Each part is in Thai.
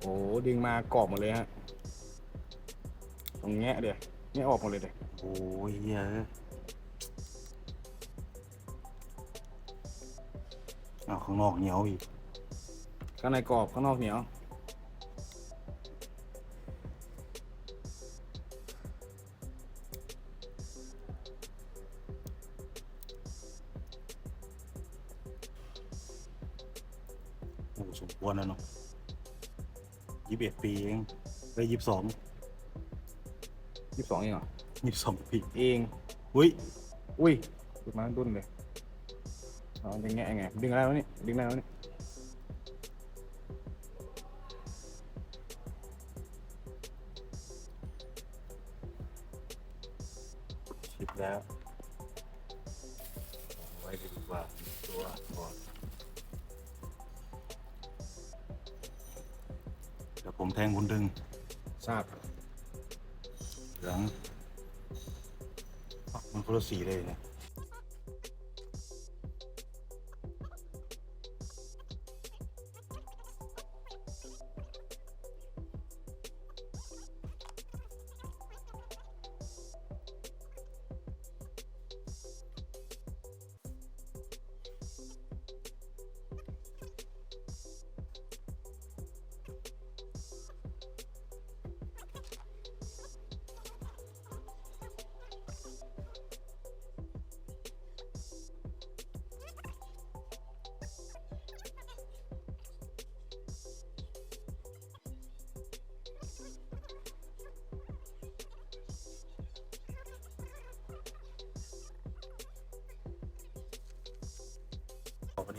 โอ้ดึงมากรอบหมดเลยฮะตรงแงะเดี๋ยวแงะออกหมดเลยเดี๋ยวโอ้ยเหี้ยอะอ้าวข้างนอกเหนียวอีกข้างในกรอบข้างนอกเหนียวโอ้สมควรแล้วเนาะ ยี่สิบเอ็ดปีเองได้ยี่สิบสองยี่สิบสองเองเหรอยี่สิบสองปีเองอุ้ยอุ้ยดึงมาดุนเลยเอาดึงแงะยังไงดึงอะไรวะนี่ดึงอะไรวะนี่สิบแล้วเอาไว้ดีกว่าตัว เดี๋ยวผมแทงคุณดึงทราบเหลืองอ้าวมันคนละสีเลยเนี่ย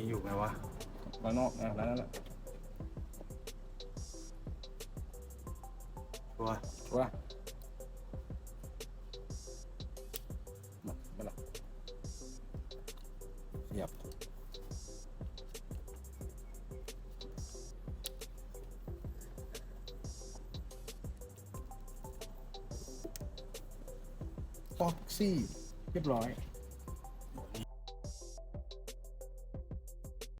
นนี้อยู่ไหมวะร้านนอกอะร้านนั้นแหละตัวว่ามาไม่ละขยับฟ็อกซี่ เรียบร้อย